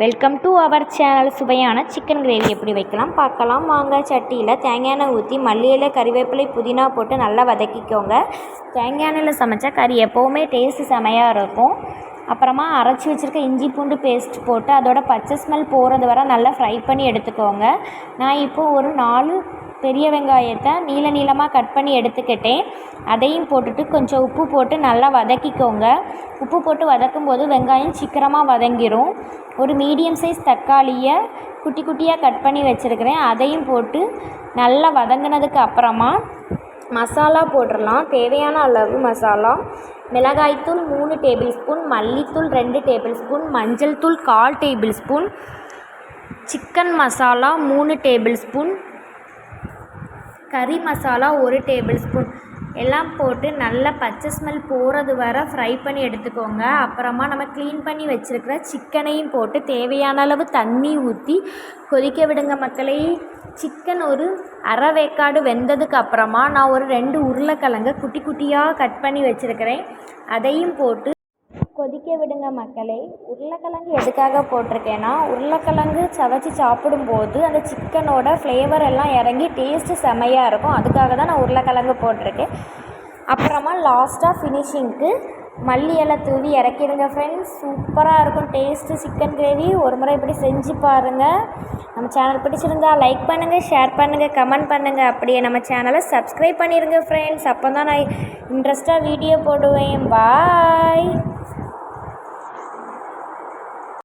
Welcome to our channel சுவையான chicken gravy எப்படி வைக்கலாம்? பார்க்கலாம். வாங்க சட்டியில் தேங்காய் எண்ணெய் ஊற்றி மல்லியில் கறிவேப்பிலை புதினா போட்டு நல்லா வதக்கிக்கோங்க. தேங்காய் எண்ணெயில் சமைச்சா கறி எப்போவுமே டேஸ்ட்டு செமையாக இருக்கும். அப்புறமா அரைச்சி வச்சுருக்க இஞ்சி பூண்டு பேஸ்ட் போட்டு அதோட பச்சை ஸ்மெல் போகிறது வரை நல்லா ஃப்ரை பண்ணி எடுத்துக்கோங்க. நான் இப்போது ஒரு நாலு பெரிய வெங்காயத்தை நீள நீளமாக கட் பண்ணி எடுத்துக்கிட்டேன். அதையும் போட்டுட்டு கொஞ்சம் உப்பு போட்டு நல்லா வதக்கிக்கோங்க. உப்பு போட்டு வதக்கும் போது வெங்காயம் சீக்கிரமாக வதங்கிரும். ஒரு மீடியம் சைஸ் தக்காளியை குட்டி குட்டியாக கட் பண்ணி வச்சுருக்கிறேன். அதையும் போட்டு நல்லா வதங்கினதுக்கு அப்புறமா மசாலா போட்டுடலாம். தேவையான அளவு மசாலா. மிளகாய்த்தூள் மூணு டேபிள் ஸ்பூன். மல்லித்தூள் ரெண்டு டேபிள் ஸ்பூன். மஞ்சள் தூள் கால் டேபிள் ஸ்பூன். சிக்கன் மசாலா மூணு டேபிள் ஸ்பூன். கறி மசாலா ஒரு டேபிள் ஸ்பூன். எல்லாம் போட்டு நல்லா பச்சை ஸ்மெல் போகிறது வரை ஃப்ரை பண்ணி எடுத்துக்கோங்க. அப்புறமா நம்ம க்ளீன் பண்ணி வச்சுருக்கிற சிக்கனையும் போட்டு தேவையான அளவு தண்ணி ஊற்றி கொதிக்க விடுங்க மக்களே. சிக்கன் ஒரு அரை வேக்காடு வெந்ததுக்கு அப்புறமா நான் ஒரு ரெண்டு உருளைக்கிழங்க குட்டி குட்டியாக கட் பண்ணி வச்சுருக்கிறேன். அதையும் போட்டு கொதிக்க விடுங்க மக்களே. உருளைக்கிழங்கு எதுக்காக போட்டிருக்கேன்னா உருளைக்கிழங்கு சவைச்சி சாப்பிடும்போது அந்த சிக்கனோட ஃப்ளேவர் எல்லாம் இறங்கி டேஸ்ட்டு செமையாக இருக்கும். அதுக்காக தான் நான் உருளைக்கிழங்கு போட்டிருக்கேன். அப்புறமா லாஸ்ட்டாக ஃபினிஷிங்க்கு மல்லி இலை தூவி இறக்கிடுங்க ஃப்ரெண்ட்ஸ் சூப்பராக இருக்கும் டேஸ்ட்டு சிக்கன் கிரேவி ஒரு முறை இப்படி செஞ்சு பாருங்கள் நம்ம சேனல் பிடிச்சிருந்தா லைக் பண்ணுங்கள் ஷேர் பண்ணுங்கள் கமெண்ட் பண்ணுங்கள் அப்படியே நம்ம சேனலை சப்ஸ்கிரைப் பண்ணிடுங்க ஃப்ரெண்ட்ஸ் அப்போ தான் நான் இன்ட்ரெஸ்ட்டாக வீடியோ போடுவேன். பாய்